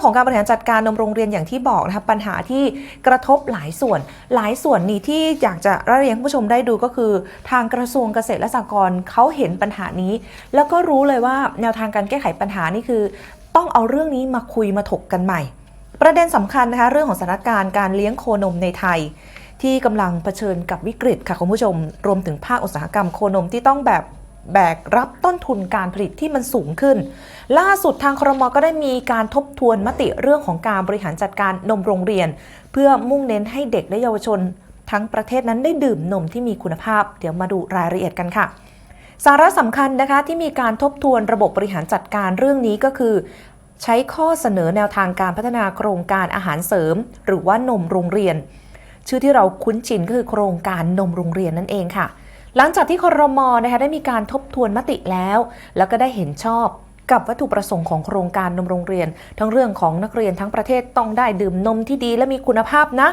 รื่องของการบริหารจัดการนมโรงเรียนอย่างที่บอกนะคะปัญหาที่กระทบหลายส่วน หลายส่วนนี้ที่อยากจะระเรียนคุณผู้ชมได้ดูก็คือ ทางกระทรวงเกษตรและสหกรณ์เขาเห็นปัญหานี้ แล้วก็รู้เลยว่าแนวทางการแก้ไขปัญหานี่คือ ต้องเอาเรื่องนี้มาคุยมาถกกันใหม่ ประเด็นสำคัญนะคะเรื่องของสถานการณ์การเลี้ยงโคนมในไทย ที่กำลังเผชิญกับวิกฤตค่ะคุณผู้ชม รวมถึงภาคอุตสาหกรรมโคนมที่ต้องแบบ แบกรับต้นทุนการผลิตที่มันสูงขึ้น ล่าสุดทางครมก็ได้มีการทบทวนมติเรื่องของการบริหารจัดการนมโรงเรียน เพื่อมุ่งเน้นให้เด็กและเยาวชน ทั้งประเทศนั้นได้ดื่มนมที่มีคุณภาพ เดี๋ยวมาดูรายละเอียดกันค่ะสาระสำคัญนะคะที่มีการทบทวนระบบบริหารจัดการเรื่องนี้ก็คือ ใช้ข้อเสนอแนวทางการพัฒนาโครงการอาหารเสริม หรือว่านมโรงเรียน ชื่อที่เราคุ้นชินก็คือโครงการนมโรงเรียนนั่นเองค่ะ หลังจากที่ครมนะคะได้มีการทบทวนมติแล้ว แล้วก็ได้เห็นชอบกับวัตถุประสงค์ของโครงการนมโรงเรียน ทั้งเรื่องของนักเรียนทั้งประเทศต้องได้ดื่มนมที่ดีและมีคุณภาพนะ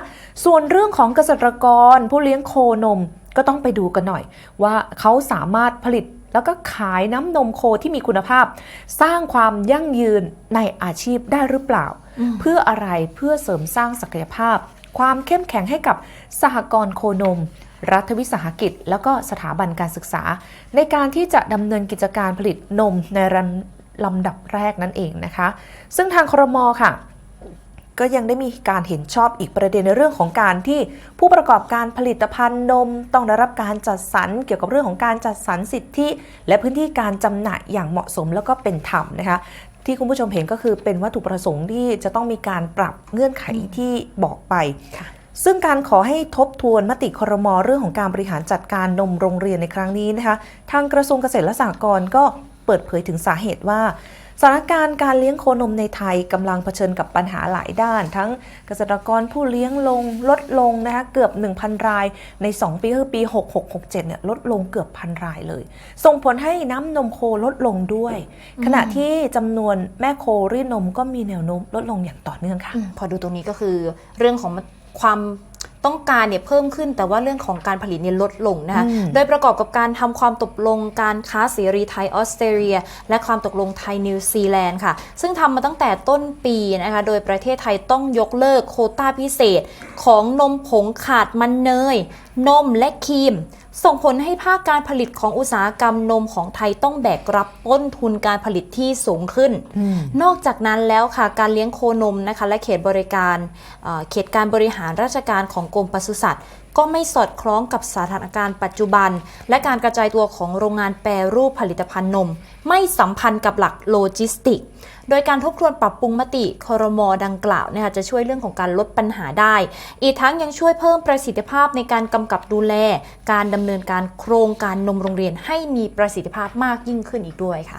ส่วนเรื่องของเกษตรกร ผู้เลี้ยงโคนมก็ต้องไปดูกันหน่อย ว่าเขาสามารถผลิตแล้วก็ขายน้ำนมโคที่มีคุณภาพ สร้างความยั่งยืนในอาชีพได้หรือเปล่า เพื่ออะไรเพื่อเสริมสร้างศักยภาพ ความเข้มแข็งให้กับสหกรณ์โคนม รัฐวิสาหกิจ แล้วก็สถาบันการศึกษา ในการที่จะดำเนินกิจการผลิตนมในลำดับแรกนั่นเองนะคะ ซึ่งทางครมค่ะก็ยังได้มีการเห็นชอบอีกประเด็นในเรื่องของการที่ผู้ประกอบการผลิตภัณฑ์นม ต้องได้รับการจัดสรรเกี่ยวกับเรื่องของการจัดสรรสิทธิ และพื้นที่การจำหน่ายอย่างเหมาะสมแล้วก็เป็นธรรมนะคะที่คุณผู้ชมเห็นก็คือเป็นวัตถุประสงค์ที่จะต้องมีการปรับเงื่อนไขที่บอกไป ซึ่งการขอให้ทบทวนมติครมเรื่องของการบริหารจัดการนมโรงเรียนในครั้งนี้นะคะ ทางกระทรวงเกษตรและสหกรณ์ก็เปิดเผยถึงสาเหตุว่าสถานการณ์การเลี้ยงโคนมในไทยกำลังเผชิญกับปัญหาหลายด้าน ทั้งเกษตรกรผู้เลี้ยงลงลดลงนะคะเกือบ 1,000 ราย ใน 2 ปีคือปี 6667เนี่ยลดลงเกือบพันรายเลย ส่งผลให้น้ำนมโคลดลงด้วย ขณะที่จำนวนแม่โครีดนมก็มีแนวโน้มลดลงอย่างต่อเนื่องค่ะอืมพอดูตรงนี้ก็คือเรื่องของ ความ ต้องการเนี่ยเพิ่มขึ้นแต่ว่าเรื่องของการผลิตเนี่ยลดลงนะคะอืมโดยประกอบกับการทำความตกลงการค้าเสรีไทยออสเตรเลีย และความตกลงไทยนิวซีแลนด์ค่ะ ซึ่งทำมาตั้งแต่ต้นปีนะคะ โดยประเทศไทยต้องยกเลิกโควต้าพิเศษ ของนมผงขาดมันเนย นมและครีมส่งผลให้ภาคการผลิตของอุตสาหกรรมนมของไทยต้องแบกรับต้นทุนการผลิตที่สูงขึ้นนอกจากนั้นแล้วค่ะการเลี้ยงโคนมนะคะและเขตบริการเอ่อเขตการบริหารราชการของกรมปศุสัตว์ ก็ไม่สอดคล้องกับสถานการณ์ปัจจุบัน และการกระจายตัวของโรงงานแปรรูปผลิตภัณฑ์นม ไม่สัมพันธ์กับหลักโลจิสติก โดยการทบทวนปรับปรุงมติคอรมอดังกล่าวนี่ยค่ะจะช่วยเรื่องของการลดปัญหาได้ อีกทั้งยังช่วยเพิ่มประสิทธิภาพในการกำกับดูแล การดำเนินการโครงการนมโรงเรียนให้มีประสิทธิภาพมากยิ่งขึ้นอีกด้วยค่ะ